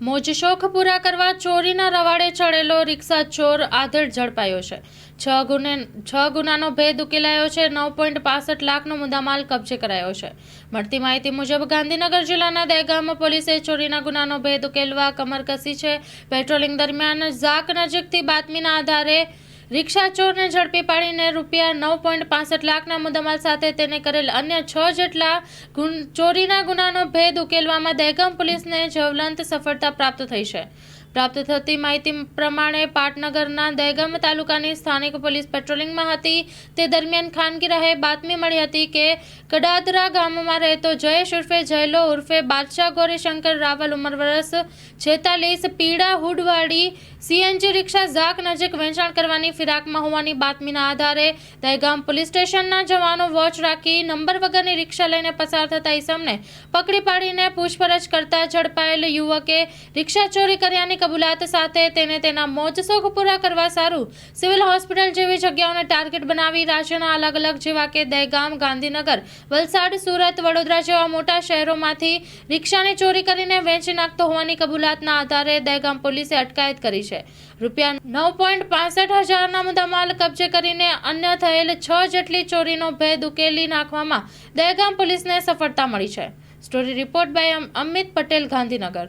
મોજ શોખ પૂરા કરવા ચોરીના રવાડે ચડેલો રિક્ષા ચોર આધેડ ઝડપાયો છે. છ ગુને, છ ગુનાનો ભેદ ઉકેલાયો છે. નવ પોઈન્ટ પાસઠ લાખનો મુદ્દામાલ કબજે કરાયો છે. મળતી માહિતી મુજબ ગાંધીનગર જિલ્લાના દહેગામ પોલીસે ચોરીના ગુનાનો ભેદ ઉકેલવા કમર કસી છે. પેટ્રોલિંગ દરમિયાન ઝાક નજીકથી બાતમીના આધારે રિક્ષા ચોરને ઝડપી પાડીને રૂપિયા નવ પોઈન્ટ પાસઠ લાખના મુદ્દામાલ સાથે તેને કરેલ અન્ય છ જેટલા ચોરીના ગુનાનો ભેદ ઉકેલવામાં દહેગામ પોલીસને જવલંત સફળતા પ્રાપ્ત થઈ છે. પ્રાપ્ત થતી માહિતી પ્રમાણે પાટનગરના દહેગામ તાલુકાની સ્થાનિક પોલીસ પેટ્રોલિંગમાં હતી. તે દરમિયાન ખાનગી રહે બાતમી મળી હતી કે કડાદરા ગામમાં રહેતો જયેશ ઉર્ફે જયલો ઉર્ફે બાદશાહ ગૌરીશંકર રાવલ ઉંમર વર્ષ છેતાલીસ, પીડા હુડવાડી, સીએનજી રિક્ષા ઝાક નજીક વેચાણ કરવાની ફિરાકમાં હોવાની બાતમીના આધારે દહેગામ પોલીસ સ્ટેશનના જવાનો વોચ રાખી નંબર વગરની રિક્ષા લઈને પસાર થતા ઈસમને પકડી પાડીને પૂછપરછ કરતા ઝડપાયેલ યુવકે રિક્ષા ચોરી કર્યાની કબૂલાત સાથે તેને તેના મોજ શોખ પૂરા કરવા સારું સિવિલ હોસ્પિટલ જેવી જગ્યાઓને ટાર્ગેટ બનાવી રાજ્યના અલગ અલગ જેવા કે દહેગામ, ગાંધીનગર, વલસાડ, સુરત, વડોદરા જેવા મોટા શહેરોમાંથી રિક્ષાની ચોરી કરીને વેચી નાખતો હોવાની કબૂલાતના આધારે દહેગામ પોલીસે અટકાયત કરી છે. રૂપિયા નવ પોઈન્ટ પાસઠ હજારના મુદ્દામાલ કબજે કરીને અન્ય થયેલ છ જેટલી ચોરીનો ભેદ ઉકેલી નાખવામાં દહેગામ પોલીસને સફળતા મળી છે. Story report by Amit Patel, Gandhinagar.